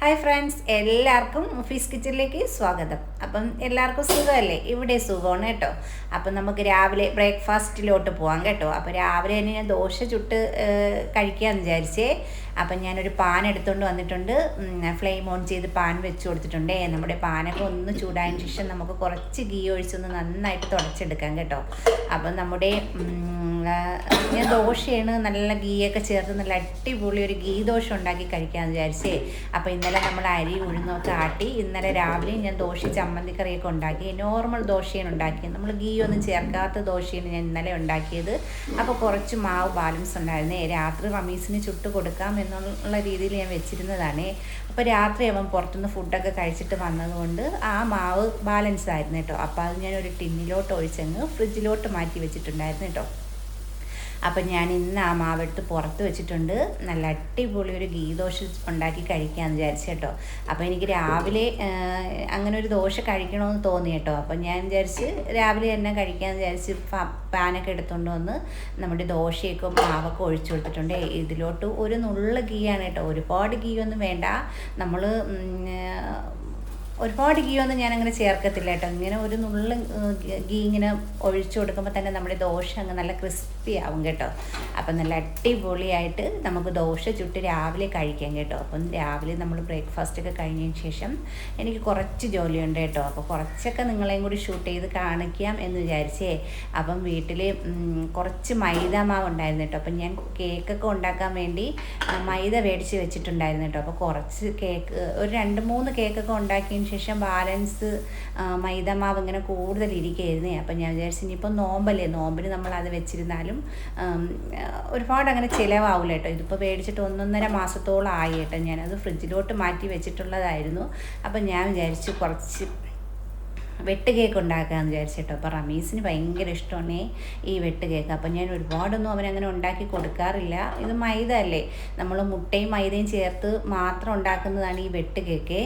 Hi friends എല്ലാവർക്കും office കിച്ചണിലേക്ക് സ്വാഗതം. അപ്പം എല്ലാവർക്കും സുഖമല്ലേ? ഇവിടെ സുഖമാണ് കേട്ടോ. അപ്പം നമുക്ക് രാവിലെ ബ്രേക്ക്ഫാസ്റ്റിലോട്ട് പോകാം കേട്ടോ. അപ്പോൾ രാവിലെ തന്നെ ഞാൻ ദോശ ചുട്ട് കഴിക്കാമെന്ന് വിചാരിച്ചേ. അപ്പം ഞാനൊരു പാൻ എടുത്തുകൊണ്ട് വന്നിട്ടുണ്ട്. ഫ്ലെയിം ഓൺ ചെയ്ത് പാൻ വെച്ച് കൊടുത്തിട്ടുണ്ടേ. നമ്മുടെ പാനൊക്കെ ഒന്ന് ചൂടായതിന് ശേഷം നമുക്ക് കുറച്ച് ഗീ ഒഴിച്ചൊന്ന് നന്നായിട്ട് തുടച്ചെടുക്കാം കേട്ടോ. അപ്പം നമ്മുടെ ഞാൻ ദോശയാണ് നല്ല ഗീയൊക്കെ ചേർത്ത് നല്ല അടിപൊളി ഒരു ഗീ ദോശ ഉണ്ടാക്കി കഴിക്കാമെന്ന് വിചാരിച്ചേ. അപ്പോൾ ഇന്നലെ നമ്മൾ അരി ഉഴുന്നൊക്കെ ആട്ടി ഇന്നലെ രാവിലെ ഞാൻ ദോശ ചമ്മന്തിക്കറിയൊക്കെ ഉണ്ടാക്കി. നോർമൽ ദോശയാണ് ഉണ്ടാക്കിയത്. നമ്മൾ ഗീ ഒന്നും ചേർക്കാത്ത ദോശയാണ് ഞാൻ ഇന്നലെ ഉണ്ടാക്കിയത്. അപ്പോൾ കുറച്ച് മാവ് ബാലൻസ് ഉണ്ടായിരുന്നേ. രാത്രി റമീസിന് ചുട്ട് കൊടുക്കാം എന്നുള്ള രീതിയിൽ ഞാൻ വെച്ചിരുന്നതാണ്. അപ്പോൾ രാത്രി അവൻ പുറത്തുനിന്ന് ഫുഡൊക്കെ കഴിച്ചിട്ട് വന്നതുകൊണ്ട് ആ മാവ് ബാലൻസ് ആയിരുന്നു കേട്ടോ. അപ്പോൾ അത് ഞാൻ ഒരു ടിന്നിലോട്ട് ഒഴിച്ചങ്ങ് ഫ്രിഡ്ജിലോട്ട് മാറ്റി വെച്ചിട്ടുണ്ടായിരുന്നു കേട്ടോ. അപ്പം ഞാൻ ഇന്ന് ആ മാവെടുത്ത് പുറത്ത് വെച്ചിട്ടുണ്ട്. നല്ല അടിപൊളി ഒരു ഗീ ദോശ ഉണ്ടാക്കി കഴിക്കാമെന്ന് വിചാരിച്ചു കേട്ടോ. അപ്പോൾ എനിക്ക് രാവിലെ അങ്ങനെ ഒരു ദോശ കഴിക്കണമെന്ന് തോന്നി കേട്ടോ. അപ്പം ഞാൻ വിചാരിച്ച് രാവിലെ തന്നെ കഴിക്കാമെന്ന് വിചാരിച്ച് പാനൊക്കെ എടുത്തുകൊണ്ട് വന്ന് നമ്മുടെ ദോശയൊക്കെ മാവൊക്കെ ഒഴിച്ചു കൊടുത്തിട്ടുണ്ട്. ഇതിലോട്ട് ഒരു നുള്ള ഗീയാണ് കേട്ടോ. ഒരുപാട് ഗീ ഒന്നും വേണ്ട. നമ്മൾ ഒരുപാട് ഗീ ഒന്നും ഞാൻ അങ്ങനെ ചേർക്കത്തില്ല കേട്ടോ. ഇങ്ങനെ ഒരു നുള്ള് ഗീ ഇങ്ങനെ ഒഴിച്ചു കൊടുക്കുമ്പോൾ തന്നെ നമ്മുടെ ദോശ അങ്ങ് നല്ല ക്രിസ്പി ആവും കേട്ടോ. അപ്പം നല്ല അടിപൊളിയായിട്ട് നമുക്ക് ദോശ ചുട്ട് രാവിലെ കഴിക്കാം കേട്ടോ. അപ്പം രാവിലെ നമ്മൾ ബ്രേക്ക്ഫാസ്റ്റ് ഒക്കെ കഴിഞ്ഞതിന് ശേഷം എനിക്ക് കുറച്ച് ജോലിയുണ്ട് കേട്ടോ. അപ്പോൾ കുറച്ചൊക്കെ നിങ്ങളെയും കൂടി ഷൂട്ട് ചെയ്ത് കാണിക്കാം എന്ന് വിചാരിച്ചേ. അപ്പം വീട്ടിൽ കുറച്ച് മൈദ മാവ് ഉണ്ടായിരുന്നു കേട്ടോ. അപ്പം ഞാൻ കേക്കൊക്കെ ഉണ്ടാക്കാൻ വേണ്ടി മൈദ മേടിച്ച് വെച്ചിട്ടുണ്ടായിരുന്നു കേട്ടോ. അപ്പോൾ കുറച്ച് കേക്ക് ഒരു രണ്ട് മൂന്ന് കേക്കൊക്കെ ഉണ്ടാക്കിയതിന് ശേഷം ബാലൻസ് മൈദമാവ് ഇങ്ങനെ കൂടുതൽ ഇരിക്കുകയായിരുന്നേ. അപ്പം ഞാൻ വിചാരിച്ചു ഇനിയിപ്പോൾ നോമ്പല്ലേ? നോമ്പിന് നമ്മളത് വെച്ചിരുന്നാലും ഒരുപാട് അങ്ങനെ ചിലവാവില്ല കേട്ടോ. ഇതിപ്പോൾ മേടിച്ചിട്ട് ഒന്നൊന്നര മാസത്തോളം ആയി കേട്ടോ. ഞാനത് ഫ്രിഡ്ജിലോട്ട് മാറ്റി വെച്ചിട്ടുള്ളതായിരുന്നു. അപ്പം ഞാൻ വിചാരിച്ചു കുറച്ച് വെട്ട് കേക്ക് ഉണ്ടാക്കാമെന്ന് വിചാരിച്ചിട്ടോ. അപ്പോൾ റമീസിന് ഭയങ്കര ഇഷ്ടമാണ് ഈ വെട്ട് കേക്ക്. അപ്പോൾ ഞാൻ ഒരുപാടൊന്നും അവനങ്ങനെ ഉണ്ടാക്കി കൊടുക്കാറില്ല. ഇത് മൈദ അല്ലേ? നമ്മൾ മുട്ടയും മൈദയും ചേർത്ത് മാത്രം ഉണ്ടാക്കുന്നതാണ് ഈ വെട്ട് കേക്ക്.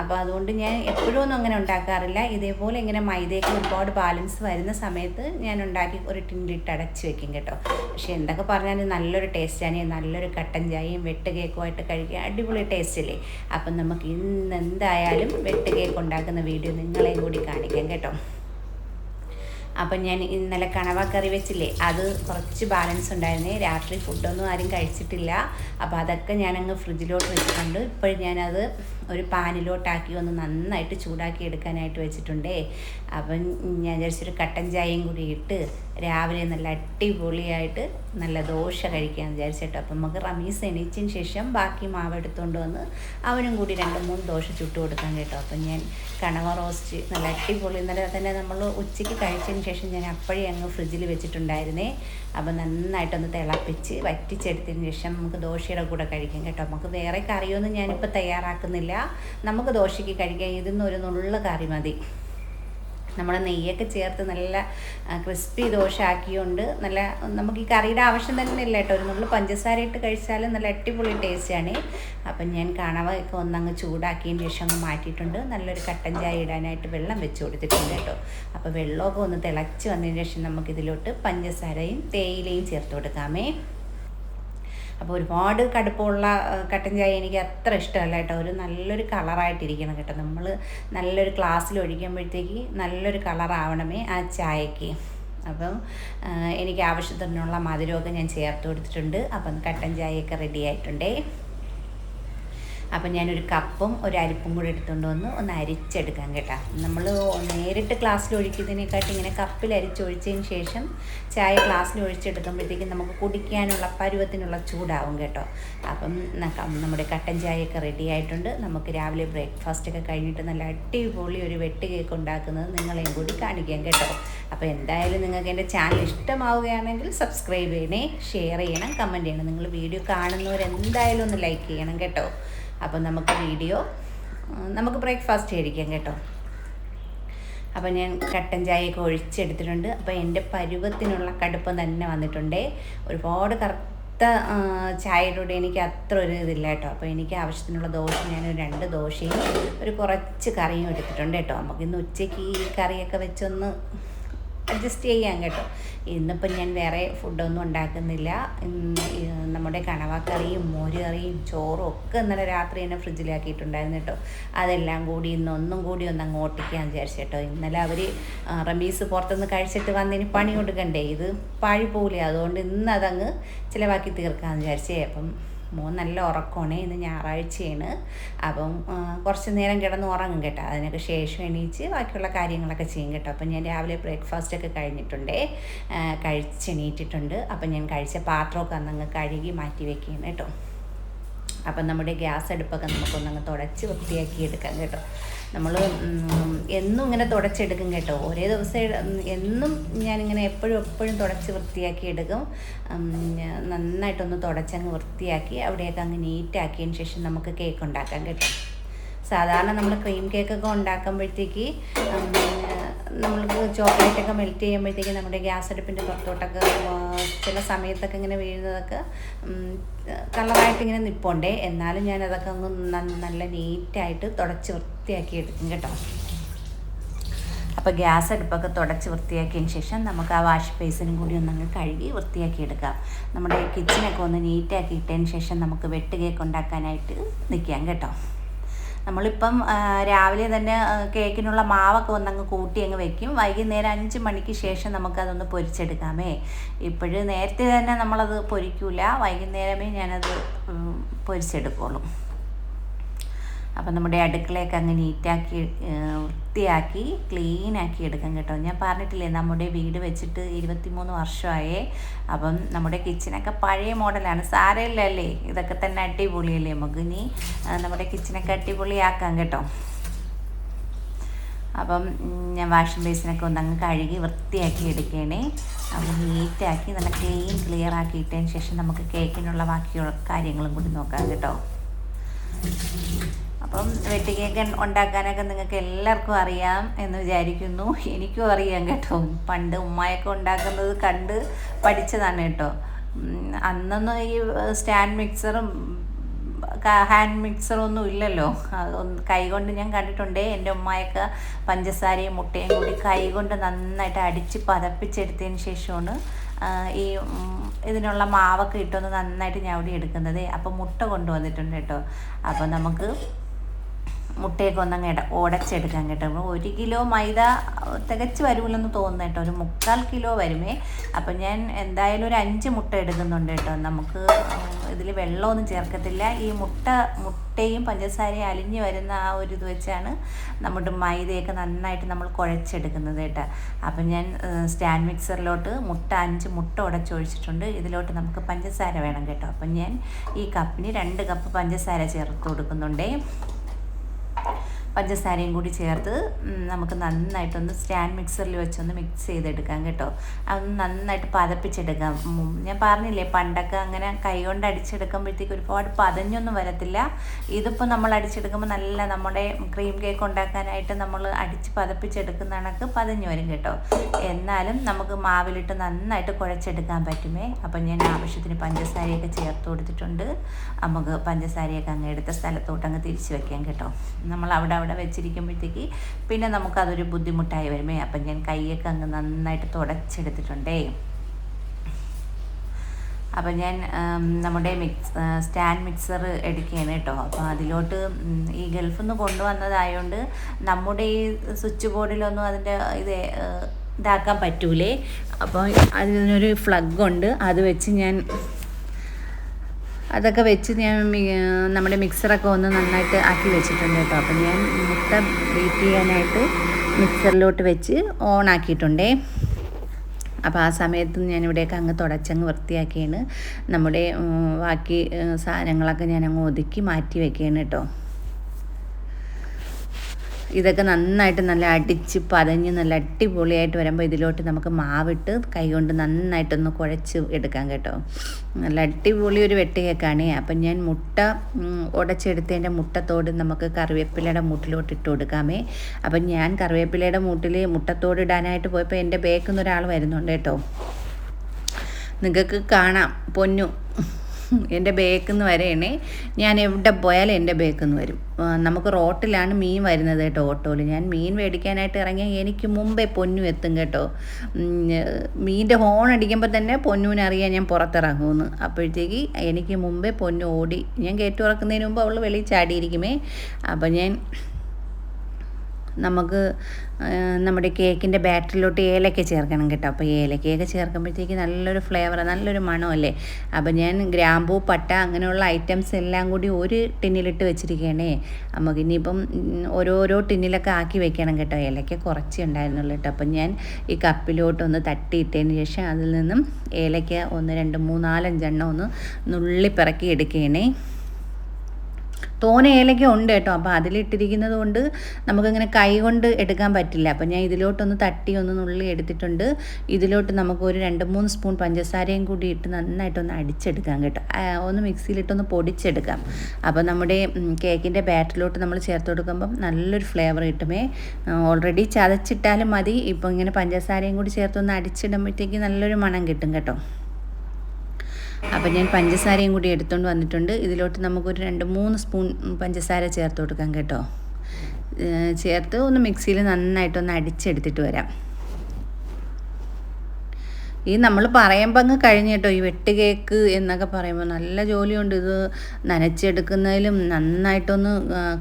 അപ്പോൾ അതുകൊണ്ട് ഞാൻ എപ്പോഴും ഒന്നും അങ്ങനെ ഉണ്ടാക്കാറില്ല. ഇതേപോലെ ഇങ്ങനെ മൈദയൊക്കെ ഒരുപാട് ബാലൻസ് വരുന്ന സമയത്ത് ഞാൻ ഉണ്ടാക്കി ഒരു ടിന്നിലിട്ട് അടച്ച് വെക്കും കേട്ടോ. പക്ഷേ എന്തൊക്കെ പറഞ്ഞാലും നല്ലൊരു ടേസ്റ്റാണ് നല്ലൊരു കട്ടൻ ചായയും വെട്ട് കേക്കുമായിട്ട് കഴിക്കുക അടിപൊളി ടേസ്റ്റ് അല്ലേ? അപ്പം നമുക്ക് ഇന്ന് എന്തായാലും വെട്ട് കേക്ക് ഉണ്ടാക്കുന്ന വീഡിയോ നിങ്ങളെയും കൂടി കാണിക്കാം കേട്ടോ. അപ്പം ഞാൻ ഇന്നലെ കണവ കറി വെച്ചില്ലേ അത് കുറച്ച് ബാലൻസ് ഉണ്ടായിരുന്നേ. രാത്രി ഫുഡൊന്നും ആരും കഴിച്ചിട്ടില്ല. അപ്പോൾ അതൊക്കെ ഞാനങ്ങ് ഫ്രിഡ്ജിലോട്ട് വെച്ചിട്ടുണ്ട്. ഇപ്പോഴും ഞാനത് ഒരു പാനിലോട്ടാക്കി ഒന്ന് നന്നായിട്ട് ചൂടാക്കി എടുക്കാനായിട്ട് വെച്ചിട്ടുണ്ടേ. അപ്പം ഞാൻ വിചാരിച്ചൊരു കട്ടൻ ചായയും കൂടി ഇട്ട് രാവിലെ നല്ല അടിപൊളിയായിട്ട് നല്ല ദോശ കഴിക്കാമെന്ന് വിചാരിച്ചിട്ട് അപ്പം നമുക്ക് റമീസ് എണീച്ചതിന് ശേഷം ബാക്കി മാവ് എടുത്തുകൊണ്ട് വന്ന് അവനും കൂടി രണ്ട് മൂന്ന് ദോശ ചുട്ട് കൊടുക്കാൻ കേട്ടോ. അപ്പം ഞാൻ കണവ റോസ്റ്റ് നല്ല അടിപൊളി. ഇന്നലെ തന്നെ നമ്മൾ ഉച്ചയ്ക്ക് കഴിച്ചതിന് ശേഷം ഞാൻ അപ്പോഴേ അങ്ങ് ഫ്രിഡ്ജിൽ വെച്ചിട്ടുണ്ടായിരുന്നേ. അപ്പം നന്നായിട്ടൊന്ന് തിളപ്പിച്ച് വറ്റിച്ചെടുത്തതിന് ശേഷം നമുക്ക് ദോശയുടെ കൂടെ കഴിക്കാം കേട്ടോ. നമുക്ക് വേറെ കറിയൊന്നും ഞാനിപ്പോൾ തയ്യാറാക്കുന്നില്ല. നമുക്ക് ദോശയ്ക്ക് കഴിക്കാൻ നിന്ന് ഒരു നുള്ള കറി മതി. നമ്മൾ നെയ്യൊക്കെ ചേർത്ത് നല്ല ക്രിസ്പി ദോശ ആക്കിയോണ്ട് നല്ല നമുക്ക് ഈ കറിയുടെ ആവശ്യം തന്നെ ഇല്ല കേട്ടോ. ഒരു നുള്ളു പഞ്ചസാര ഇട്ട് കഴിച്ചാലും നല്ല അടിപൊളി ടേസ്റ്റാണ്. അപ്പം ഞാൻ കണവയൊക്കെ ഒന്നങ്ങ് ചൂടാക്കിയതിന് ശേഷം അങ്ങ് മാറ്റിയിട്ടുണ്ട്. നല്ലൊരു കട്ടൻ ചായ ഇടാനായിട്ട് വെള്ളം വെച്ച് കൊടുത്തിട്ടുണ്ട് കേട്ടോ. അപ്പോൾ വെള്ളമൊക്കെ ഒന്ന് തിളച്ച് വന്നതിന് ശേഷം നമുക്കിതിലോട്ട് പഞ്ചസാരയും തേയിലയും ചേർത്ത് കൊടുക്കാമേ. അപ്പോൾ ഒരുപാട് കടുപ്പമുള്ള കട്ടൻ ചായ എനിക്ക് അത്ര ഇഷ്ടമല്ല കേട്ടോ. ഒരു നല്ലൊരു കളറായിട്ടിരിക്കണം കേട്ടോ. നമ്മൾ നല്ലൊരു ക്ലാസ്സിൽ ഒഴിക്കുമ്പോഴത്തേക്ക് നല്ലൊരു കളറാവണമേ ആ ചായക്ക് അപ്പം എനിക്ക് ആവശ്യത്തിനുള്ള മധുരമൊക്കെ ഞാൻ ചേർത്ത് കൊടുത്തിട്ടുണ്ട്. അപ്പം കട്ടൻ ചായയൊക്കെ റെഡി ആയിട്ടുണ്ടേ. അപ്പം ഞാനൊരു കപ്പും ഒരു അരിപ്പും കൂടെ എടുത്തുകൊണ്ട് വന്ന് ഒന്ന് അരിച്ചെടുക്കാം കേട്ടോ. നമ്മൾ നേരിട്ട് ക്ലാസ്സിൽ ഒഴിക്കുന്നതിനെക്കാട്ടി ഇങ്ങനെ കപ്പിൽ അരിച്ചൊഴിച്ചതിന് ശേഷം ചായ ക്ലാസ്സിൽ ഒഴിച്ചെടുക്കുമ്പോഴത്തേക്കും നമുക്ക് കുടിക്കാനുള്ള പരുവത്തിനുള്ള ചൂടാവും കേട്ടോ. അപ്പം നമ്മുടെ കട്ടൻ ചായയൊക്കെ റെഡി ആയിട്ടുണ്ട്. നമുക്ക് രാവിലെ ബ്രേക്ക്ഫാസ്റ്റ് ഒക്കെ കഴിഞ്ഞിട്ട് നല്ല അടിപൊളി ഒരു വെട്ട് കേക്ക് ഉണ്ടാക്കുന്നത് നിങ്ങളെയും കൂടി കാണിക്കാം കേട്ടോ. അപ്പോൾ എന്തായാലും നിങ്ങൾക്ക് എന്റെ ചാനൽ ഇഷ്ടമാവുകയാണെങ്കിൽ സബ്സ്ക്രൈബ് ചെയ്യണേ ഷെയർ ചെയ്യണം കമന്റ് ചെയ്യണം. നിങ്ങൾ വീഡിയോ കാണുന്നവരെന്തായാലും ഒന്ന് ലൈക്ക് ചെയ്യണം കേട്ടോ. അപ്പം നമുക്ക് വീഡിയോ നമുക്ക് ബ്രേക്ക്ഫാസ്റ്റ് കഴിക്കാം കേട്ടോ. അപ്പം ഞാൻ കട്ടൻ ചായയൊക്കെ ഒഴിച്ചെടുത്തിട്ടുണ്ട്. അപ്പോൾ എന്റെ പരുവത്തിനുള്ള കടുപ്പം തന്നെ വന്നിട്ടുണ്ടേ. ഒരുപാട് കറുത്ത ചായയുടെ എനിക്ക് അത്ര ഒരു ഇതില്ല കേട്ടോ. അപ്പോൾ എനിക്ക് ആവശ്യത്തിനുള്ള ദോശ ഞാൻ രണ്ട് ദോശയും ഒരു കുറച്ച് കറിയും എടുത്തിട്ടുണ്ട് കേട്ടോ. നമുക്ക് ഇന്ന് ഉച്ചയ്ക്ക് ഈ കറിയൊക്കെ വെച്ചൊന്ന് അഡ്ജസ്റ്റ് ചെയ്യാം കേട്ടോ. ഇന്നിപ്പം ഞാൻ വേറെ ഫുഡൊന്നും ഉണ്ടാക്കുന്നില്ല. നമ്മുടെ കണവക്കറിയും മോര് കറിയും ചോറും ഒക്കെ ഇന്നലെ രാത്രി തന്നെ ഫ്രിഡ്ജിലാക്കിയിട്ടുണ്ടായിരുന്നു കേട്ടോ. അതെല്ലാം കൂടി ഇന്ന് ഒന്നും കൂടി ഒന്ന് അങ്ങ് ഓട്ടിക്കാൻ വിചാരിച്ചു കേട്ടോ. ഇന്നലെ അവർ റമീസ് പുറത്തുനിന്ന് കഴിച്ചിട്ട് വന്നതിന് പണി കൊടുക്കണ്ടേ? ഇത് പാഴി പോകില്ല അതുകൊണ്ട് ഇന്ന് അതങ്ങ് ചിലവാക്കി തീർക്കാമെന്ന് വിചാരിച്ചേ. അപ്പം മോൻ നല്ല ഉറക്കമാണ് ഇന്ന് ഞായറാഴ്ചയാണ്. അപ്പം കുറച്ച് നേരം കിടന്ന് ഉറങ്ങും കേട്ടോ. അതിനൊക്കെ ശേഷം എണീച്ച് ബാക്കിയുള്ള കാര്യങ്ങളൊക്കെ ചെയ്യും കേട്ടോ. അപ്പം ഞാൻ രാവിലെ ബ്രേക്ക്ഫാസ്റ്റ് ഒക്കെ കഴിഞ്ഞിട്ടുണ്ടേ. കഴിച്ചെണീറ്റിട്ടുണ്ട് അപ്പം ഞാൻ കഴിച്ച പാത്രമൊക്കെ അന്നങ്ങ് കഴുകി മാറ്റി വെക്കുകയാണ് കേട്ടോ. അപ്പം നമ്മുടെ ഗ്യാസ് അടുപ്പൊക്കെ നമുക്കൊന്നങ്ങ് തുടച്ച് വൃത്തിയാക്കി എടുക്കാം കേട്ടോ. നമ്മൾ എന്നും ഇങ്ങനെ തുടച്ചെടുക്കും കേട്ടോ. ഒരേ ദിവസം എന്നും ഞാനിങ്ങനെ എപ്പോഴും എപ്പോഴും തുടച്ച് വൃത്തിയാക്കി എടുക്കും. നന്നായിട്ടൊന്ന് തുടച്ചങ്ങ് വൃത്തിയാക്കി അവിടെയൊക്കെ അങ്ങ് നീറ്റാക്കിയതിന് ശേഷം നമുക്ക് കേക്ക് ഉണ്ടാക്കാം കേട്ടോ. സാധാരണ നമ്മൾ ക്രീം കേക്കൊക്കെ ഉണ്ടാക്കുമ്പോഴത്തേക്ക് ഉം, ചോക്ലേറ്റൊക്കെ മെൽറ്റ് ചെയ്യുമ്പോഴത്തേക്കും നമ്മുടെ ഗ്യാസ് അടുപ്പിന്റെ പുറത്തോട്ടൊക്കെ ചില സമയത്തൊക്കെ ഇങ്ങനെ വീഴുന്നതൊക്കെ കളറായിട്ട് ഇങ്ങനെ നിൽപ്പുണ്ടേ എന്നാലും അതൊക്കെ അങ്ങ് നല്ല നീറ്റായിട്ട് തുടച്ച് വൃത്തിയാക്കി എടുക്കും കേട്ടോ. അപ്പോൾ ഗ്യാസ് അടുപ്പൊക്കെ തുടച്ച് വൃത്തിയാക്കിയതിന് ശേഷം നമുക്ക് ആ വാഷ് ബേസിനും കൂടി ഒന്നങ്ങ് കഴുകി വൃത്തിയാക്കി എടുക്കാം. നമ്മുടെ കിച്ചണൊക്കെ ഒന്ന് നീറ്റാക്കി ഇട്ടതിന് ശേഷം നമുക്ക് വെട്ട് കേക്ക് ഉണ്ടാക്കാനായിട്ട് നിൽക്കാം കേട്ടോ. നമ്മളിപ്പം രാവിലെ തന്നെ കേക്കിനുള്ള മാവൊക്കെ ഒന്നങ്ങ് കൂട്ടി അങ്ങ് വെക്കും. വൈകുന്നേരം അഞ്ച് മണിക്ക് ശേഷം നമുക്കതൊന്ന് പൊരിച്ചെടുക്കാമേ. ഇപ്പോഴ് നേരത്തെ തന്നെ നമ്മളത് പൊരിക്കൂല. വൈകുന്നേരമേ ഞാനത് പൊരിച്ചെടുക്കുള്ളൂ അപ്പം നമ്മുടെ അടുക്കളയൊക്കെ അങ്ങ് നീറ്റാക്കി വൃത്തിയാക്കി ക്ലീനാക്കി എടുക്കാം കേട്ടോ. ഞാൻ പറഞ്ഞിട്ടില്ലേ നമ്മുടെ വീട് വെച്ചിട്ട് ഇരുപത്തിമൂന്ന് വർഷമായേ. അപ്പം നമ്മുടെ കിച്ചനൊക്കെ പഴയ മോഡലാണ്. സാരമില്ലല്ലേ? ഇതൊക്കെ തന്നെ അടിപൊളിയല്ലേ നമുക്ക് ഇനി? നമ്മുടെ കിച്ചനൊക്കെ അടിപൊളിയാക്കാം കേട്ടോ. അപ്പം ഞാൻ വാഷിംഗ് ബേസിനൊക്കെ ഒന്ന് അങ്ങ് കഴുകി വൃത്തിയാക്കി എടുക്കണേ. അപ്പം നീറ്റാക്കി നല്ല ക്ലീൻ ക്ലിയർ ആക്കിയിട്ടതിന് ശേഷം നമുക്ക് കേക്കിനുള്ള ബാക്കിയുള്ള കാര്യങ്ങളും കൂടി നോക്കാം കേട്ടോ. അപ്പം വെട്ടി കേക്ക് ഉണ്ടാക്കാനൊക്കെ നിങ്ങൾക്ക് എല്ലാവർക്കും അറിയാം എന്ന് വിചാരിക്കുന്നു. എനിക്കും അറിയാം കേട്ടോ. പണ്ട് ഉമ്മായൊക്കെ ഉണ്ടാക്കുന്നത് കണ്ട് പഠിച്ചതാണ് കേട്ടോ. അന്നൊന്നും ഈ സ്റ്റാൻഡ് മിക്സറും ഹാൻഡ് മിക്സറൊന്നും ഇല്ലല്ലോ. കൈകൊണ്ട് ഞാൻ കണ്ടിട്ടുണ്ട്. എന്റെ ഉമ്മായൊക്കെ പഞ്ചസാരയും മുട്ടയും കൂടി കൈകൊണ്ട് നന്നായിട്ട് അടിച്ച് പതപ്പിച്ചെടുത്തതിന് ശേഷമാണ് ഈ ഇതിനുള്ള മാവൊക്കെ ഇട്ടൊന്ന് നന്നായിട്ട് ഞാൻ ഞവടി എടുക്കുന്നത്. അപ്പോൾ മുട്ട കൊണ്ടുവന്നിട്ടുണ്ട് കേട്ടോ. അപ്പോൾ നമുക്ക് മുട്ടയൊക്കെ ഒന്നങ്ങ് ഇട ഉടച്ചെടുക്കാൻ കേട്ടോ. ഒരു കിലോ മൈദ തികച്ച് വരുമില്ലെന്ന് തോന്നുന്നു കേട്ടോ. ഒരു മുക്കാൽ കിലോ വരുമേ. അപ്പം ഞാൻ എന്തായാലും ഒരു അഞ്ച് മുട്ട എടുക്കുന്നുണ്ട് കേട്ടോ. നമുക്ക് ഇതിൽ വെള്ളമൊന്നും ചേർക്കത്തില്ല. ഈ മുട്ട മുട്ടയും പഞ്ചസാരയും അലിഞ്ഞു വരുന്ന ആ ഒരു ഇത് വെച്ചാണ് നമ്മുടെ മൈദയൊക്കെ നന്നായിട്ട് നമ്മൾ കുഴച്ചെടുക്കുന്നത് കേട്ടോ. അപ്പം ഞാൻ സ്റ്റാൻഡ് മിക്സറിലോട്ട് മുട്ട അഞ്ച് മുട്ട ഉടച്ചൊഴിച്ചിട്ടുണ്ട് ഇതിലോട്ട് നമുക്ക് പഞ്ചസാര വേണം കേട്ടോ. അപ്പം ഞാൻ ഈ കപ്പിന് രണ്ട് കപ്പ് പഞ്ചസാര ചേർത്ത് കൊടുക്കുന്നുണ്ടേ. പഞ്ചസാരയും കൂടി ചേർത്ത് നമുക്ക് നന്നായിട്ടൊന്ന് സ്റ്റാൻഡ് മിക്സറിൽ വെച്ചൊന്ന് മിക്സ് ചെയ്തെടുക്കാം കേട്ടോ. അതൊന്ന് നന്നായിട്ട് പതപ്പിച്ചെടുക്കാം. ഞാൻ പറഞ്ഞില്ലേ പണ്ടൊക്കെ അങ്ങനെ കൈ കൊണ്ട് അടിച്ചെടുക്കുമ്പോഴത്തേക്ക് ഒരുപാട് പതഞ്ഞൊന്നും വരത്തില്ല. ഇതിപ്പോൾ നമ്മൾ അടിച്ചെടുക്കുമ്പോൾ നല്ല നമ്മുടെ ക്രീം കേക്ക് ഉണ്ടാക്കാനായിട്ട് നമ്മൾ അടിച്ച് പതപ്പിച്ചെടുക്കുന്ന കണക്ക് പതഞ്ഞു വരും കേട്ടോ. എന്നാലും നമുക്ക് മാവിലിട്ട് നന്നായിട്ട് കുഴച്ചെടുക്കാൻ പറ്റുമേ. അപ്പം ഞാൻ ആവശ്യത്തിന് പഞ്ചസാരയൊക്കെ ചേർത്ത് കൊടുത്തിട്ടുണ്ട്. നമുക്ക് പഞ്ചസാരയൊക്കെ അങ്ങ് എടുത്ത സ്ഥലത്തോട്ട് അങ്ങ് തിരിച്ച് വെക്കാം കേട്ടോ. നമ്മൾ അവിടെ അവിടെ വെച്ചിരിക്കുമ്പോഴത്തേക്ക് പിന്നെ നമുക്കതൊരു ബുദ്ധിമുട്ടായി വരുമേ. അപ്പം ഞാൻ കൈയൊക്കെ അങ്ങ് നന്നായിട്ട് തുടച്ചെടുത്തിട്ടുണ്ടേ. അപ്പം ഞാൻ നമ്മുടെ മിക്സ് സ്റ്റാൻഡ് മിക്സർ എടുക്കുകയാണ് കേട്ടോ. അപ്പോൾ അതിലോട്ട് ഈ ഗൾഫിൽ നിന്ന് കൊണ്ടുവന്നതായതുകൊണ്ട് നമ്മുടെ ഈ സ്വിച്ച് ബോർഡിലൊന്നും അതിന്റെ ഇത് ഇതാക്കാൻ പറ്റൂലേ. അപ്പോൾ അതിനൊരു ഫ്ലഗ് ഉണ്ട് അത് വെച്ച് ഞാൻ അതൊക്കെ വെച്ച് ഞാൻ നമ്മുടെ മിക്സറൊക്കെ ഒന്ന് നന്നായിട്ട് ആക്കി വെച്ചിട്ടുണ്ട് കേട്ടോ. അപ്പം ഞാൻ മുട്ട ബീറ്റ് ചെയ്യാനായിട്ട് മിക്സറിലോട്ട് വെച്ച് ഓൺ ആക്കിയിട്ടുണ്ടേ. അപ്പോൾ ആ സമയത്ത് ഞാൻ ഇവിടെയൊക്കെ അങ്ങ് തുടച്ചങ്ങ് വൃത്തിയാക്കിയാണ് നമ്മുടെ ബാക്കി സാധനങ്ങളൊക്കെ ഞാൻ അങ്ങ് ഒതുക്കി മാറ്റി വെക്കുകയാണ് കേട്ടോ. ഇതൊക്കെ നന്നായിട്ട് നല്ല അടിച്ച് പതഞ്ഞ് നല്ല അടിപൊളിയായിട്ട് വരുമ്പോൾ ഇതിലോട്ട് നമുക്ക് മാവിട്ട് കൈകൊണ്ട് നന്നായിട്ടൊന്ന് കുഴച്ച് എടുക്കാം കേട്ടോ. നല്ല അടിപൊളി ഒരു വെട്ടുകേക്കാണ് അപ്പം ഞാൻ മുട്ട ഉടച്ചെടുത്തതിന്റെ മുട്ടത്തോട് നമുക്ക് കറിവേപ്പിലയുടെ മുട്ടിലോട്ട് ഇട്ട് കൊടുക്കാമേ. അപ്പം ഞാൻ കറിവേപ്പിലയുടെ മൂട്ടിൽ മുട്ടത്തോട് ഇടാനായിട്ട് പോയപ്പോൾ എന്റെ ബേക്കിൽ ഒരാൾ വരുന്നുണ്ട് കേട്ടോ. നിങ്ങൾക്ക് കാണാം പൊന്നു. എന്റെ ബേക്കിൽ നിന്ന് വരെയാണേ. ഞാൻ എവിടെ പോയാലും എന്റെ ബേക്കിൽ വരും. നമുക്ക് റോട്ടിലാണ് മീൻ വരുന്നത് കേട്ടോ ഓട്ടോയിൽ. ഞാൻ മീൻ മേടിക്കാനായിട്ട് ഇറങ്ങിയാൽ എനിക്ക് മുമ്പേ പൊന്നു എത്തും കേട്ടോ. മീന്റെ ഹോൺ അടിക്കുമ്പോൾ തന്നെ പൊന്നുവിനറിയാൻ ഞാൻ പുറത്തിറങ്ങുമെന്ന്. അപ്പോഴത്തേക്ക് എനിക്ക് മുമ്പേ പൊന്നു ഓടി. ഞാൻ ഗേറ്റ് തുറക്കുന്നതിന് മുമ്പ് അവൾ വെളിയിൽ ചാടിയിരിക്കുമേ. അപ്പോൾ ഞാൻ നമുക്ക് നമ്മുടെ കേക്കിന്റെ ബാറ്ററിലോട്ട് ഏലക്ക ചേർക്കണം കേട്ടോ. അപ്പോൾ ഏലക്കയൊക്കെ ചേർക്കുമ്പോഴത്തേക്ക് നല്ലൊരു ഫ്ലേവർ നല്ലൊരു മണമല്ലേ? അപ്പോൾ ഞാൻ ഗ്രാമ്പൂ പട്ട അങ്ങനെയുള്ള ഐറ്റംസ് എല്ലാം കൂടി ഒരു ടിന്നിലിട്ട് വെച്ചിരിക്കണേ. നമുക്ക് ഇനിയിപ്പം ഓരോരോ ടിന്നിലൊക്കെ ആക്കി വെക്കണം കേട്ടോ. ഏലക്ക കുറച്ചേ ഉണ്ടായിരുന്നുള്ളൂ കേട്ടോ. അപ്പം ഞാൻ ഈ കപ്പിലോട്ടൊന്ന് തട്ടിയിട്ടതിന് ശേഷം അതിൽ നിന്നും ഏലക്ക ഒന്ന് രണ്ട് മൂന്നാലഞ്ചെണ്ണം ഒന്ന് നുള്ളിപ്പിറക്കി എടുക്കണേ. തോന ഏലക്ക ഉണ്ട് കേട്ടോ. അപ്പോൾ അതിലിട്ടിരിക്കുന്നത് കൊണ്ട് നമുക്കിങ്ങനെ കൈ കൊണ്ട് എടുക്കാൻ പറ്റില്ല. അപ്പോൾ ഞാൻ ഇതിലോട്ടൊന്ന് തട്ടി ഒന്ന് നുള്ളി എടുത്തിട്ടുണ്ട്. ഇതിലോട്ട് നമുക്ക് ഒരു രണ്ട് മൂന്ന് സ്പൂൺ പഞ്ചസാരയും കൂടി ഇട്ട് നന്നായിട്ടൊന്ന് അടിച്ചെടുക്കാം കേട്ടോ. ഒന്ന് മിക്സിയിലിട്ടൊന്ന് പൊടിച്ചെടുക്കാം. അപ്പോൾ നമ്മുടെ കേക്കിന്റെ ബാറ്ററിലോട്ട് നമ്മൾ ചേർത്ത് കൊടുക്കുമ്പം നല്ലൊരു ഫ്ലേവർ കിട്ടുമേ. ഓൾറെഡി ചതച്ചിട്ടാലും മതി. ഇപ്പം ഇങ്ങനെ പഞ്ചസാരയും കൂടി ചേർത്തൊന്ന് അടിച്ചിടുമ്പോഴത്തേക്ക് നല്ലൊരു മണം കിട്ടും കേട്ടോ. അപ്പം ഞാൻ പഞ്ചസാരയും കൂടി എടുത്തുകൊണ്ട് വന്നിട്ടുണ്ട്. ഇതിലോട്ട് നമുക്കൊരു രണ്ട് മൂന്ന് സ്പൂൺ പഞ്ചസാര ചേർത്ത് കൊടുക്കാം കേട്ടോ. ചേർത്ത് ഒന്ന് മിക്സിയിൽ നന്നായിട്ടൊന്ന് അടിച്ചെടുത്തിട്ട് വരാം. ഈ നമ്മൾ പറയുമ്പോൾ അങ്ങ് കഴിഞ്ഞ് കേട്ടോ. ഈ വെട്ട് കേക്ക് എന്നൊക്കെ പറയുമ്പോൾ നല്ല ജോലിയുണ്ട്. ഇത് നനച്ചെടുക്കുന്നതിലും നന്നായിട്ടൊന്ന്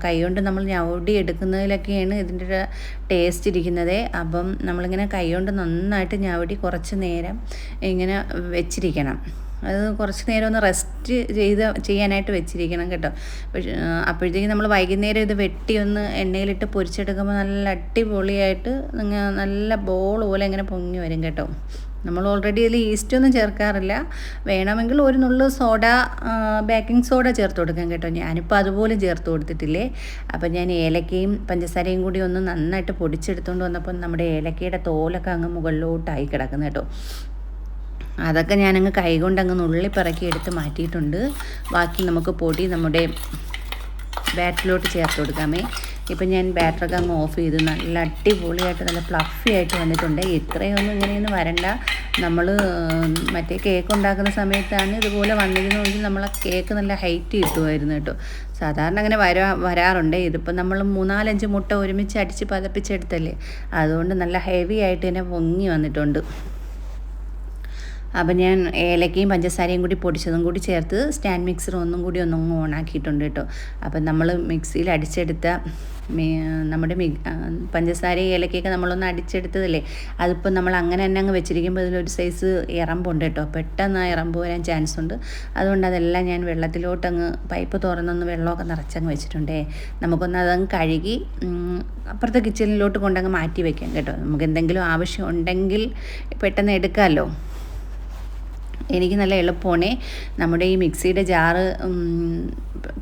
കൈകൊണ്ട് നമ്മൾ ഞവടി എടുക്കുന്നതിലൊക്കെയാണ് ഇതിന്റെ ഒരു ടേസ്റ്റ് ഇരിക്കുന്നത്. അപ്പം നമ്മളിങ്ങനെ കൈകൊണ്ട് നന്നായിട്ട് ഞവടി കുറച്ച് നേരം ഇങ്ങനെ വെച്ചിരിക്കണം. അത് കുറച്ച് നേരം ഒന്ന് റെസ്റ്റ് ചെയ്ത് ചെയ്യാനായിട്ട് വെച്ചിരിക്കണം കേട്ടോ. അപ്പോഴത്തേക്കും നമ്മൾ വൈകുന്നേരം ഇത് വെട്ടി ഒന്ന് എണ്ണയിലിട്ട് പൊരിച്ചെടുക്കുമ്പോൾ നല്ല അടിപൊളിയായിട്ട് നല്ല ബോൾ പോലെ ഇങ്ങനെ പൊങ്ങി വരും കേട്ടോ. നമ്മൾ ഓൾറെഡി ഇതിൽ ഈസ്റ്റ് ഒന്നും ചേർക്കാറില്ല. വേണമെങ്കിൽ ഒരു നുള്ളു സോഡ ബേക്കിംഗ് സോഡ ചേർത്ത് കൊടുക്കാം കേട്ടോ. ഞാനിപ്പോൾ അതുപോലെ ചേർത്ത് കൊടുത്തിട്ടില്ലേ. അപ്പം ഞാൻ ഏലക്കയും പഞ്ചസാരയും കൂടി ഒന്ന് നന്നായിട്ട് പൊടിച്ചെടുത്തുകൊണ്ട് വന്നപ്പോൾ നമ്മുടെ ഏലക്കയുടെ തോലൊക്കെ അങ്ങ് മുകളിലോട്ടായി കിടക്കുന്നു കേട്ടോ. അതൊക്കെ ഞാനങ്ങ് കൈകൊണ്ട് അങ്ങ് നുള്ളി പിറക്കി എടുത്ത് മാറ്റിയിട്ടുണ്ട്. ബാക്കി നമുക്ക് പൊടി നമ്മുടെ ബാറ്ററിലോട്ട് ചേർത്ത് കൊടുക്കാമേ. ഇപ്പം ഞാൻ ബാറ്ററൊക്കെ അങ്ങ് ഓഫ് ചെയ്ത് നല്ല അടിപൊളിയായിട്ട് നല്ല ഫ്ലഫി ആയിട്ട് വന്നിട്ടുണ്ട്. ഇത്രയൊന്നും ഇങ്ങനെയൊന്നും വരണ്ട. നമ്മൾ മറ്റേ കേക്ക് ഉണ്ടാക്കുന്ന സമയത്താണ് ഇതുപോലെ വന്നിരുന്നെങ്കിൽ നമ്മൾ ആ കേക്ക് നല്ല ഹൈറ്റ് കിട്ടുമായിരുന്നു കേട്ടോ. സാധാരണ അങ്ങനെ വരാ വരാറുണ്ട്. ഇതിപ്പോൾ നമ്മൾ മൂന്നാലഞ്ച് മുട്ട ഒരുമിച്ച് അടിച്ച് പതപ്പിച്ചെടുത്തല്ലേ. അതുകൊണ്ട് നല്ല ഹെവി ആയിട്ട് തന്നെ പൊങ്ങി വന്നിട്ടുണ്ട്. അപ്പം ഞാൻ ഏലക്കയും പഞ്ചസാരയും കൂടി പൊടിച്ചതും കൂടി ചേർത്ത് സ്റ്റാൻഡ് മിക്സർ ഒന്നും കൂടി ഒന്നും ഓണാക്കിയിട്ടുണ്ട് കേട്ടോ. അപ്പം നമ്മൾ മിക്സിയിൽ അടിച്ചെടുത്ത നമ്മുടെ മി പഞ്ചസാര ഏലക്കയൊക്കെ നമ്മളൊന്ന് അടിച്ചെടുത്തതല്ലേ? അതിപ്പോൾ നമ്മൾ അങ്ങനെ തന്നെ അങ്ങ് വെച്ചിരിക്കുമ്പോൾ ഇതിലൊരു സൈസ് ഇറമ്പുണ്ട് കേട്ടോ. പെട്ടെന്ന് ആ ഇറമ്പ് വരാൻ ചാൻസ് ഉണ്ട്. അതുകൊണ്ട് അതെല്ലാം ഞാൻ വെള്ളത്തിലോട്ടങ്ങ് പൈപ്പ് തുറന്നൊന്ന് വെള്ളമൊക്കെ നിറച്ചങ്ങ് വെച്ചിട്ടുണ്ടേ. നമുക്കൊന്ന് അതങ്ങ് കഴുകി അപ്പുറത്തെ കിച്ചണിലോട്ട് കൊണ്ടങ്ങ് മാറ്റി വെക്കാം കേട്ടോ. നമുക്ക് എന്തെങ്കിലും ആവശ്യം ഉണ്ടെങ്കിൽ പെട്ടെന്ന് എടുക്കാമല്ലോ. എനിക്ക് നല്ല എളുപ്പമാണ്. നമ്മുടെ ഈ മിക്സിയുടെ ജാറ്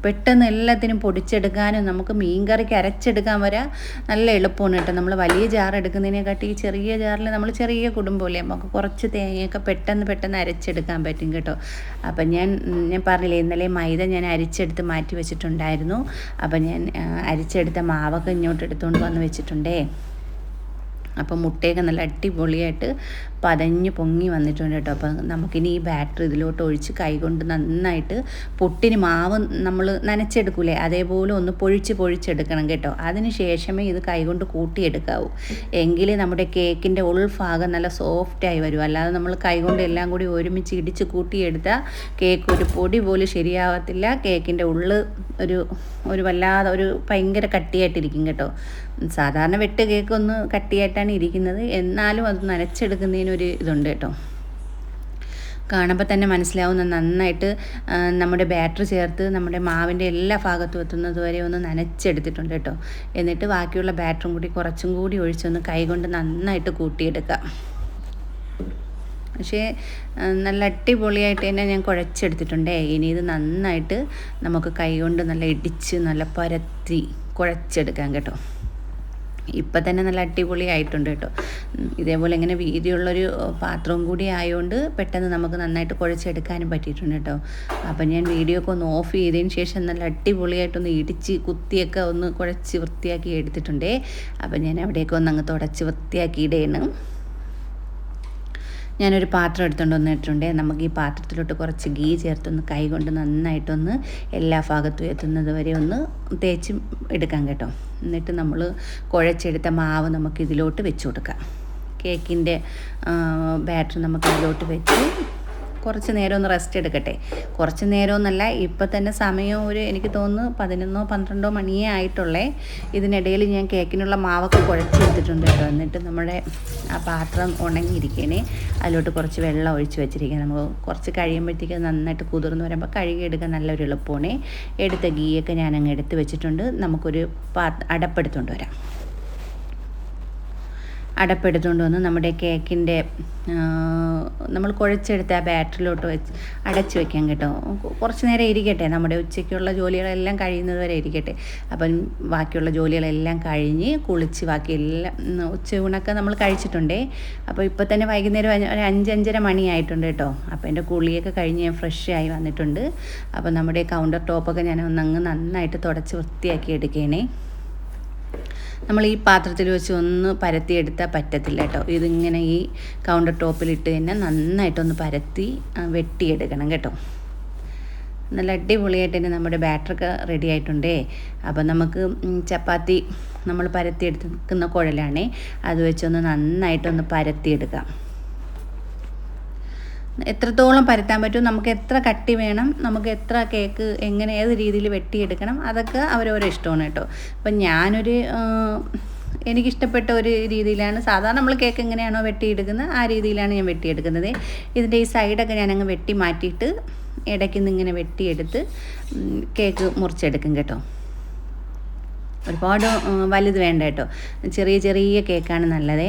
പെട്ടെന്ന് എല്ലാത്തിനും പൊടിച്ചെടുക്കാനും നമുക്ക് മീൻ കറിക്ക് അരച്ചെടുക്കാൻ വരെ നല്ല എളുപ്പമാണ് കേട്ടോ. നമ്മൾ വലിയ ജാർ എടുക്കുന്നതിനെക്കാട്ടി ഈ ചെറിയ ജാറിൽ നമ്മൾ ചെറിയ കുടുംബമല്ലേ? നമുക്ക് കുറച്ച് തേങ്ങയൊക്കെ പെട്ടെന്ന് പെട്ടെന്ന് അരച്ചെടുക്കാൻ പറ്റും കേട്ടോ. അപ്പം ഞാൻ ഞാൻ പറഞ്ഞില്ലേ ഇന്നലെ മൈദ ഞാൻ അരിച്ചെടുത്ത് മാറ്റി വെച്ചിട്ടുണ്ടായിരുന്നു. അപ്പം ഞാൻ അരിച്ചെടുത്ത മാവൊക്കെ ഇങ്ങോട്ട് എടുത്തുകൊണ്ട് വന്ന് വെച്ചിട്ടുണ്ടേ. അപ്പം മുട്ടയൊക്കെ നല്ല അടിപൊളിയായിട്ട് പതഞ്ഞ് പൊങ്ങി വന്നിട്ടുണ്ട് കേട്ടോ. അപ്പം നമുക്കിനി ഈ ബാറ്ററി ഇതിലോട്ട് ഒഴിച്ച് കൈകൊണ്ട് നന്നായിട്ട് പൊട്ടിന് മാവ് നമ്മൾ നനച്ചെടുക്കൂലേ? അതേപോലെ ഒന്ന് പൊഴിച്ച് പൊഴിച്ചെടുക്കണം കേട്ടോ. അതിന് ശേഷമേ ഇത് കൈകൊണ്ട് കൂട്ടിയെടുക്കാവൂ. എങ്കിലേ നമ്മുടെ കേക്കിന്റെ ഉൾഭാഗം നല്ല സോഫ്റ്റായി വരും. അല്ലാതെ നമ്മൾ കൈകൊണ്ട് എല്ലാം കൂടി ഒരുമിച്ച് ഇടിച്ച് കൂട്ടിയെടുത്താൽ കേക്ക് ഒരു പൊടി പോലും ശരിയാവത്തില്ല. കേക്കിന്റെ ഉള്ള് ഒരു ഒരു വല്ലാതെ ഒരു ഭയങ്കര കട്ടിയായിട്ടിരിക്കും കേട്ടോ. സാധാരണ വെട്ട് കേക്ക് ഒന്ന് കട്ടിയായിട്ടാണ് ഇരിക്കുന്നത്. എന്നാലും അത് നനച്ചെടുക്കുന്നതിനൊരു ഇതുണ്ട് കേട്ടോ. കാണുമ്പോൾ തന്നെ മനസ്സിലാവുന്ന നന്നായിട്ട് നമ്മുടെ ബാറ്ററി ചേർത്ത് നമ്മുടെ മാവിന്റെ എല്ലാ ഭാഗത്തും എത്തുന്നത് വരെ ഒന്ന് നനച്ചെടുത്തിട്ടുണ്ട് കേട്ടോ. എന്നിട്ട് ബാക്കിയുള്ള ബാറ്ററും കൂടി കുറച്ചും കൂടി ഒഴിച്ചൊന്ന് കൈകൊണ്ട് നന്നായിട്ട് കൂട്ടിയെടുക്കുക പക്ഷേ നല്ല അടിപൊളിയായിട്ട് തന്നെ ഞാൻ കുഴച്ചെടുത്തിട്ടുണ്ടേ. ഇനി ഇത് നന്നായിട്ട് നമുക്ക് കൈകൊണ്ട് നല്ല ഇടിച്ച് നല്ല പരത്തി കുഴച്ചെടുക്കാം കേട്ടോ. ഇപ്പം തന്നെ നല്ല അടിപൊളിയായിട്ടുണ്ട് കേട്ടോ. ഇതേപോലെ ഇങ്ങനെ വീതിയുള്ളൊരു പാത്രവും കൂടി ആയതുകൊണ്ട് പെട്ടെന്ന് നമുക്ക് നന്നായിട്ട് കുഴച്ചെടുക്കാനും പറ്റിയിട്ടുണ്ട് കേട്ടോ. അപ്പം ഞാൻ വീഡിയോ ഒക്കെ ഒന്ന് ഓഫ് ചെയ്തതിന് ശേഷം നല്ല അടിപൊളിയായിട്ടൊന്ന് ഇടിച്ച് കുത്തിയൊക്കെ ഒന്ന് കുഴച്ച് വൃത്തിയാക്കി എടുത്തിട്ടുണ്ടേ. അപ്പം ഞാൻ അവിടെയൊക്കെ ഒന്ന് അങ്ങ് തുടച്ച് വൃത്തിയാക്കിയിടേണ്. ഞാനൊരു പാത്രം എടുത്തുകൊണ്ട് വന്നിട്ടുണ്ട്. നമുക്ക് ഈ പാത്രത്തിലോട്ട് കുറച്ച് ഗീ ചേർത്തൊന്ന് കൈ കൊണ്ട് നന്നായിട്ടൊന്ന് എല്ലാ ഭാഗത്തും എത്തുന്നത് വരെ ഒന്ന് തേച്ച് എടുക്കാം കേട്ടോ. എന്നിട്ട് നമ്മൾ കുഴച്ചെടുത്ത മാവ് നമുക്ക് ഇതിലോട്ട് വെച്ച് കൊടുക്കാം. കേക്കിന്റെ ബാറ്റർ നമുക്ക് ഇതിലോട്ട് വെച്ച് കുറച്ച് നേരം ഒന്ന് റെസ്റ്റ് എടുക്കട്ടെ. കുറച്ച് നേരമൊന്നല്ല ഇപ്പം തന്നെ സമയം ഒരു എനിക്ക് തോന്നുന്നു പതിനൊന്നോ പന്ത്രണ്ടോ മണിയേ ആയിട്ടുള്ളേ. ഇതിനിടയിൽ ഞാൻ കേക്കിനുള്ള മാവൊക്കെ കുഴച്ചെടുത്തിട്ടുണ്ട് കേട്ടോ. എന്നിട്ട് നമ്മുടെ ആ പാത്രം ഉണങ്ങിയിരിക്കണേ. അതിലോട്ട് കുറച്ച് വെള്ളം ഒഴിച്ച് വെച്ചിരിക്കുക നമുക്ക് കുറച്ച് കഴിയുമ്പോഴത്തേക്ക് നന്നായിട്ട് കുതിർന്ന് വരുമ്പോൾ കഴുകിയെടുക്കാൻ നല്ലൊരു എളുപ്പമാണ്. എടുത്ത ഗീയൊക്കെ ഞാൻ അങ്ങ് എടുത്ത് വെച്ചിട്ടുണ്ട്. നമുക്കൊരു പാ അടപ്പെടുത്തുകൊണ്ട് വരാം. അടപ്പെടുത്തുകൊണ്ട് വന്ന് നമ്മുടെ കേക്കിന്റെ നമ്മൾ കുഴച്ചെടുത്ത് ആ ബാറ്ററിലോട്ട് വെച്ച് അടച്ചു വെക്കാം കേട്ടോ. കുറച്ച് നേരം ഇരിക്കട്ടെ. നമ്മുടെ ഉച്ചയ്ക്കുള്ള ജോലികളെല്ലാം കഴിയുന്നത് വരെ ഇരിക്കട്ടെ. അപ്പം ബാക്കിയുള്ള ജോലികളെല്ലാം കഴിഞ്ഞ് കുളിച്ച് ബാക്കി എല്ലാം ഉച്ചയൂണൊക്കെ നമ്മൾ കഴിച്ചിട്ടുണ്ടേ. അപ്പോൾ ഇപ്പോൾ തന്നെ വൈകുന്നേരം ഒരു അഞ്ചഞ്ചര മണിയായിട്ടുണ്ട് കേട്ടോ. അപ്പോൾ എന്റെ കുളിയൊക്കെ കഴിഞ്ഞ് ഞാൻ ഫ്രഷ് ആയി വന്നിട്ടുണ്ട്. അപ്പോൾ നമ്മുടെ കൗണ്ടർ ടോപ്പൊക്കെ ഞാൻ ഒന്നങ്ങ് നന്നായിട്ട് തുടച്ച് വൃത്തിയാക്കി എടുക്കണേ. നമ്മൾ ഈ പാത്രത്തിൽ വെച്ച് ഒന്ന് പരത്തിയെടുത്താൽ പറ്റത്തില്ല കേട്ടോ. ഇതിങ്ങനെ ഈ കൗണ്ടർ ടോപ്പിലിട്ട് തന്നെ നന്നായിട്ടൊന്ന് പരത്തി വെട്ടിയെടുക്കണം കേട്ടോ. നല്ല അടിപൊളിയായിട്ട് തന്നെ നമ്മുടെ ബാറ്ററൊക്കെ റെഡി ആയിട്ടുണ്ടേ. അപ്പോൾ നമുക്ക് ചപ്പാത്തി നമ്മൾ പരത്തിയെടുക്കുന്ന കുഴലാണേ അത് വെച്ചൊന്ന് നന്നായിട്ടൊന്ന് പരത്തിയെടുക്കാം. എത്രത്തോളം പരത്താൻ പറ്റും നമുക്ക് എത്ര കട്ടി വേണം നമുക്ക് എത്ര കേക്ക് എങ്ങനെ ഏത് രീതിയിൽ വെട്ടിയെടുക്കണം അതൊക്കെ അവരോരോ ഇഷ്ടമാണ് കേട്ടോ. അപ്പം ഞാനൊരു എനിക്കിഷ്ടപ്പെട്ട ഒരു രീതിയിലാണ് സാധാരണ നമ്മൾ കേക്ക് എങ്ങനെയാണോ വെട്ടിയെടുക്കുന്നത് ആ രീതിയിലാണ് ഞാൻ വെട്ടിയെടുക്കുന്നത്. ഇതിന്റെ ഈ സൈഡൊക്കെ ഞാനങ്ങ് വെട്ടി മാറ്റിയിട്ട് ഇടയ്ക്ക് നിന്ന് ഇങ്ങനെ വെട്ടിയെടുത്ത് കേക്ക് മുറിച്ചെടുക്കും കേട്ടോ. ഒരുപാട് വലുത് വേണ്ട കേട്ടോ. ചെറിയ ചെറിയ കേക്കാണ് നല്ലത്.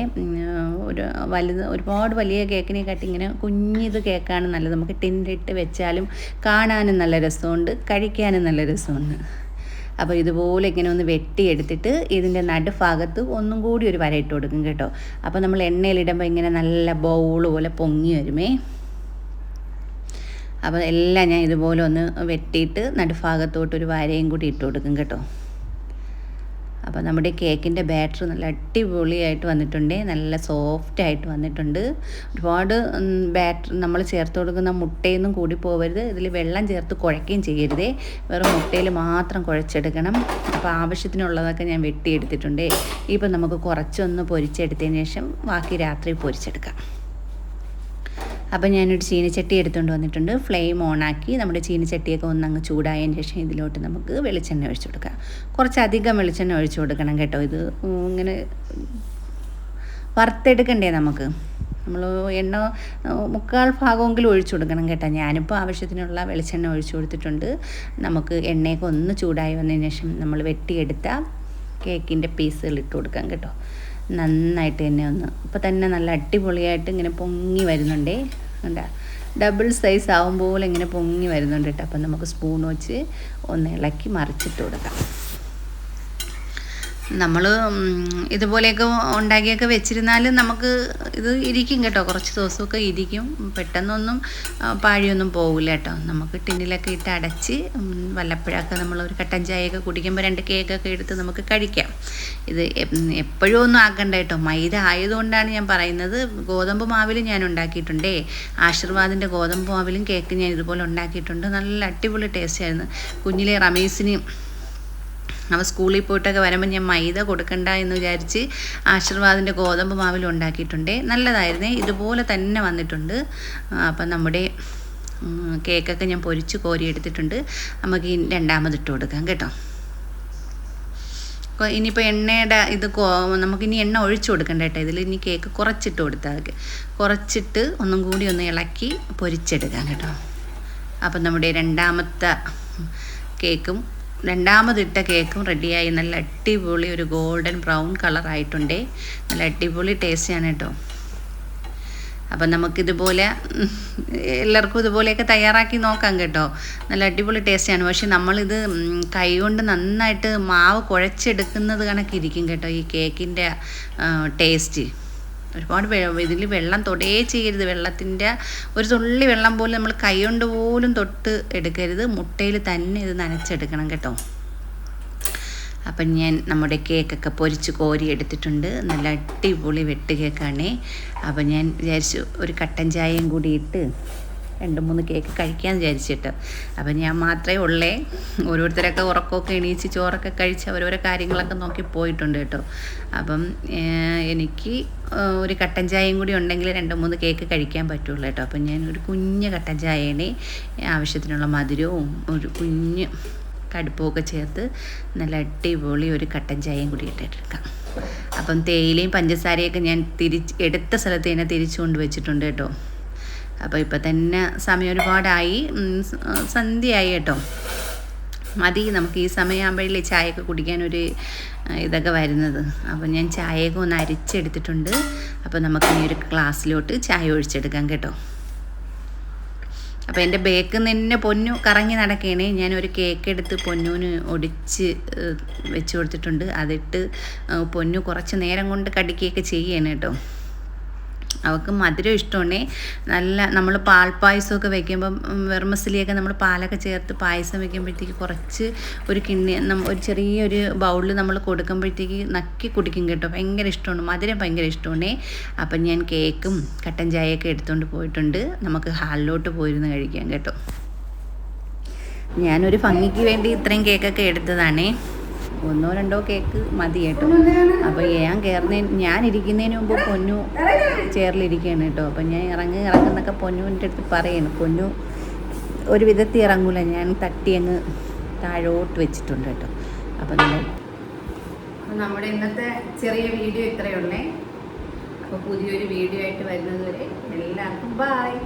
ഒരു വലുത് ഒരുപാട് വലിയ കേക്കിനെ കാട്ടി ഇങ്ങനെ കുഞ്ഞിത് കേക്കാണ് നല്ലത്. നമുക്ക് ടിന്നിട്ട് വെച്ചാലും കാണാനും നല്ല രസമുണ്ട് കഴിക്കാനും നല്ല രസമുണ്ട്. അപ്പോൾ ഇതുപോലെ ഇങ്ങനെ ഒന്ന് വെട്ടിയെടുത്തിട്ട് ഇതിന്റെ നടുഭാഗത്ത് ഒന്നും കൂടി ഒരു വര ഇട്ട് കൊടുക്കും കേട്ടോ. അപ്പോൾ നമ്മൾ എണ്ണയിലിടുമ്പോൾ ഇങ്ങനെ നല്ല ബൗൾ പോലെ പൊങ്ങി വരുമേ. അപ്പോൾ എല്ലാം ഞാൻ ഇതുപോലെ ഒന്ന് വെട്ടിയിട്ട് നടുഭാഗത്തോട്ട് ഒരു വരയും കൂടി ഇട്ട് കൊടുക്കും കേട്ടോ. അപ്പോൾ നമ്മുടെ കേക്കിന്റെ ബാറ്റർ നല്ല അടിപൊളിയായിട്ട് വന്നിട്ടുണ്ട്. നല്ല സോഫ്റ്റ് ആയിട്ട് വന്നിട്ടുണ്ട്. ഒരുപാട് ബാറ്റർ നമ്മൾ ചേർത്ത് കൊടുക്കുന്ന മുട്ടയൊന്നും കൂടി പോകരുത് ഇതിൽ വെള്ളം ചേർത്ത് കുഴക്കുകയും ചെയ്യരുതേ. വെറും മുട്ടയിൽ മാത്രം കുഴച്ചെടുക്കണം. അപ്പോൾ ആവശ്യത്തിനുള്ളതൊക്കെ ഞാൻ വെട്ടിയെടുത്തിട്ടുണ്ട്. ഇപ്പം നമുക്ക് കുറച്ചൊന്ന് പൊരിച്ചെടുത്തതിന് ശേഷം ബാക്കി രാത്രി പൊരിച്ചെടുക്കാം. അപ്പോൾ ഞാനൊരു ചീനിച്ചട്ടി എടുത്തുകൊണ്ട് വന്നിട്ടുണ്ട്. ഫ്ലെയിം ഓണാക്കി നമ്മുടെ ചീനച്ചട്ടിയൊക്കെ ഒന്ന് അങ്ങ് ചൂടായതിന് ശേഷം ഇതിലോട്ട് നമുക്ക് വെളിച്ചെണ്ണ ഒഴിച്ചു കൊടുക്കാം. കുറച്ചധികം വെളിച്ചെണ്ണ ഒഴിച്ചു കൊടുക്കണം കേട്ടോ ഇത്. ഇങ്ങനെ വറുത്തെടുക്കണ്ടേ നമുക്ക്? നമ്മൾ എണ്ണ മുക്കാൽ ഭാഗമെങ്കിലും ഒഴിച്ചു കൊടുക്കണം കേട്ടോ. ഞാനിപ്പോൾ ആവശ്യത്തിനുള്ള വെളിച്ചെണ്ണ ഒഴിച്ചു കൊടുത്തിട്ടുണ്ട്. നമുക്ക് എണ്ണയൊക്കെ ഒന്ന് ചൂടായി വന്നതിന് ശേഷം നമ്മൾ വെട്ടിയെടുത്ത കേക്കിന്റെ പീസുകൾ ഇട്ട് കൊടുക്കാം കേട്ടോ. നന്നായിട്ട് തന്നെ ഒന്ന് ഇപ്പോൾ തന്നെ നല്ല അടിപൊളിയായിട്ട് ഇങ്ങനെ പൊങ്ങി വരുന്നുണ്ടേ. എന്താ ഡബിൾ സൈസ് ആകുമ്പോൾ ഇങ്ങനെ പൊങ്ങി വരുന്നുണ്ട് കേട്ടോ. അപ്പം നമുക്ക് സ്പൂൺ വെച്ച് ഒന്ന് ഇളക്കി മറിച്ചിട്ട് കൊടുക്കാം. നമ്മൾ ഇതുപോലെയൊക്കെ ഉണ്ടാക്കിയൊക്കെ വെച്ചിരുന്നാൽ നമുക്ക് ഇത് ഇരിക്കും കേട്ടോ. കുറച്ച് ദിവസമൊക്കെ ഇരിക്കും. പെട്ടെന്നൊന്നും പാഴിയൊന്നും പോകില്ല കേട്ടോ. നമുക്ക് ടിന്നിലൊക്കെ ഇട്ട് അടച്ച് വല്ലപ്പോഴൊക്കെ നമ്മൾ ഒരു കട്ടൻ ചായയൊക്കെ കുടിക്കുമ്പോൾ രണ്ട് കേക്കൊക്കെ എടുത്ത് നമുക്ക് കഴിക്കാം. ഇത് എപ്പോഴും ഒന്നും ആക്കണ്ട കേട്ടോ. മൈദ ആയതുകൊണ്ടാണ് ഞാൻ പറയുന്നത്. ഗോതമ്പ് മാവിലും ഞാൻ ഉണ്ടാക്കിയിട്ടുണ്ടേ. ആശീർവാദിന്റെ ഗോതമ്പ് മാവിലും കേക്ക് ഞാൻ ഇതുപോലെ ഉണ്ടാക്കിയിട്ടുണ്ട്. നല്ല അടിപൊളി ടേസ്റ്റ് ആയിരുന്നു. കുഞ്ഞിലെ റമീസിന് അവ സ്കൂളിൽ പോയിട്ടൊക്കെ വരുമ്പോൾ ഞാൻ മൈദ കൊടുക്കണ്ട എന്ന് വിചാരിച്ച് ആശീർവാദിന്റെ ഗോതമ്പ് മാവിൽ ഉണ്ടാക്കിയിട്ടുണ്ട്. നല്ലതായിരുന്നേ. ഇതുപോലെ തന്നെ വന്നിട്ടുണ്ട്. അപ്പം നമ്മുടെ കേക്കൊക്കെ ഞാൻ പൊരിച്ച് കോരി എടുത്തിട്ടുണ്ട് നമുക്ക് രണ്ടാമത് ഇട്ട് കൊടുക്കാം കേട്ടോ. ഇനിയിപ്പോൾ എണ്ണയുടെ ഇത് നമുക്കിനി എണ്ണ ഒഴിച്ചു കൊടുക്കണ്ട കേട്ടോ. ഇതിൽ ഇനി കേക്ക് കുറച്ചിട്ട് കൊടുത്താൽ മതി. കുറച്ചിട്ട് ഒന്നും കൂടി ഒന്ന് ഇളക്കി പൊരിച്ചെടുക്കാം കേട്ടോ. അപ്പം നമ്മുടെ രണ്ടാമത്തെ കേക്കും രണ്ടാമതിട്ട കേക്കും റെഡിയായി നല്ല അടിപൊളി ഒരു ഗോൾഡൻ ബ്രൗൺ കളറായിട്ടുണ്ടേ നല്ല അടിപൊളി ടേസ്റ്റിയാണ് കേട്ടോ. അപ്പം നമുക്കിതുപോലെ എല്ലാവർക്കും ഇതുപോലെയൊക്കെ തയ്യാറാക്കി നോക്കാം കേട്ടോ. നല്ല അടിപൊളി ടേസ്റ്റാണ് പക്ഷെ നമ്മളിത് കൈ കൊണ്ട് നന്നായിട്ട് മാവ് കുഴച്ചെടുക്കുന്നത് കണക്കിരിക്കും കേട്ടോ ഈ കേക്കിന്റെ ടേസ്റ്റ് ഒരുപാട് ഇതിൽ വെള്ളം തൊടേ ചെയ്യരുത്. വെള്ളത്തിന്റെ ഒരു തുള്ളി വെള്ളം പോലും നമ്മൾ കൈ കൊണ്ട് പോലും തൊട്ട് എടുക്കരുത്. മുട്ടയിൽ തന്നെ ഇത് നനച്ചെടുക്കണം കേട്ടോ. അപ്പം ഞാൻ നമ്മുടെ കേക്കൊക്കെ പൊരിച്ച് കോരി എടുത്തിട്ടുണ്ട്. നല്ല അടിപൊളി വെട്ട് കേക്കാണ്. അപ്പം ഞാൻ വിചാരിച്ചു ഒരു കട്ടൻ ചായയും കൂടി ഇട്ട് രണ്ട് മൂന്ന് കേക്ക് കഴിക്കാൻ വിചാരിച്ചിട്ട്. അപ്പം ഞാൻ മാത്രമേ ഉള്ളേ. ഓരോരുത്തരൊക്കെ ഉറക്കമൊക്കെ എണീച്ച് ചോറൊക്കെ കഴിച്ച് അവരോരോ കാര്യങ്ങളൊക്കെ നോക്കി പോയിട്ടുണ്ട് കേട്ടോ. അപ്പം എനിക്ക് ഒരു കട്ടൻ ചായയും കൂടി ഉണ്ടെങ്കിൽ രണ്ട് മൂന്ന് കേക്ക് കഴിക്കാൻ പറ്റുള്ളൂ കേട്ടോ. അപ്പം ഞാൻ ഒരു കുഞ്ഞ് കട്ടൻ ചായയാണ് ആവശ്യത്തിനുള്ള മധുരവും ഒരു കുഞ്ഞ് കടുപ്പമൊക്കെ ചേർത്ത് നല്ല അടിപൊളി ഒരു കട്ടൻ ചായയും കൂടി ഇട്ടിട്ടെടുക്കാം. അപ്പം തേയിലയും പഞ്ചസാരയൊക്കെ ഞാൻ തിരിച്ച് എടുത്ത സ്ഥലത്ത് തന്നെ തിരിച്ചു കൊണ്ട് വെച്ചിട്ടുണ്ട് കേട്ടോ. അപ്പോൾ ഇപ്പം തന്നെ സമയം ഒരുപാടായി. സന്ധ്യയായി കേട്ടോ. മതി നമുക്ക് ഈ സമയമാകുമ്പോഴേ ചായയൊക്കെ കുടിക്കാനൊരു ഇതൊക്കെ വരുന്നത്. അപ്പോൾ ഞാൻ ചായയൊക്കെ ഒന്ന് അരിച്ചെടുത്തിട്ടുണ്ട്. അപ്പോൾ നമുക്ക് ഈ ഒരു ഗ്ലാസ്സിലോട്ട് ചായ ഒഴിച്ചെടുക്കാം കേട്ടോ. അപ്പോൾ എന്റെ ബേക്ക് തന്നെ പൊന്നു കറങ്ങി നടക്കുകയാണ് ഞാൻ ഒരു കേക്ക് എടുത്ത് പൊന്നുവിന് ഒടിച്ച് വെച്ച് കൊടുത്തിട്ടുണ്ട്. അതിട്ട് പൊന്നു കുറച്ച് നേരം കൊണ്ട് കടിക്കുകയൊക്കെ ചെയ്യാണ് കേട്ടോ. അവൾക്ക് മധുരം ഇഷ്ടമുണ്ടേ നല്ല നമ്മൾ പാൽപ്പായസമൊക്കെ വെക്കുമ്പം വെർമസിലിയൊക്കെ നമ്മൾ പാലൊക്കെ ചേർത്ത് പായസം വെക്കുമ്പോഴത്തേക്ക് കുറച്ച് ഒരു കിണ്ണി ഒരു ചെറിയൊരു ബൗളിൽ നമ്മൾ കൊടുക്കുമ്പോഴത്തേക്ക് നക്കി കുടിക്കും കേട്ടോ. ഭയങ്കര ഇഷ്ടമാണ്. മധുരം ഭയങ്കര ഇഷ്ടമാണേ. അപ്പം ഞാൻ കേക്കും കട്ടൻ ചായയൊക്കെ എടുത്തുകൊണ്ട് പോയിട്ടുണ്ട്. നമുക്ക് ഹാളിലോട്ട് പോയിരുന്ന് കഴിക്കാം കേട്ടോ. ഞാനൊരു ഭംഗിക്ക് വേണ്ടി ഇത്രയും കേക്കൊക്കെ എടുത്തതാണേ. ഒന്നോ രണ്ടോ കേക്ക് മതി കേട്ടോ. അപ്പോൾ ഞാൻ കയറുന്നതിന് ഞാൻ ഇരിക്കുന്നതിന് മുമ്പ് പൊന്നു ചേറിലിരിക്കുകയാണ് കേട്ടോ. അപ്പം ഞാൻ ഇറങ്ങി ഇറങ്ങുന്നൊക്കെ പൊന്നുവിന്റെ അടുത്ത് പറയണം പൊന്നു ഒരു വിധത്തിൽ ഇറങ്ങൂല. ഞാൻ തട്ടി അങ്ങ് താഴോട്ട് വെച്ചിട്ടുണ്ട് കേട്ടോ. അപ്പം നമ്മൾ നമ്മുടെ ഇന്നത്തെ ചെറിയ വീഡിയോ ഇത്രയുള്ളേ അപ്പോൾ പുതിയൊരു വീഡിയോ ആയിട്ട് വരുന്നത് വരെ എല്ലാവർക്കും ബായ്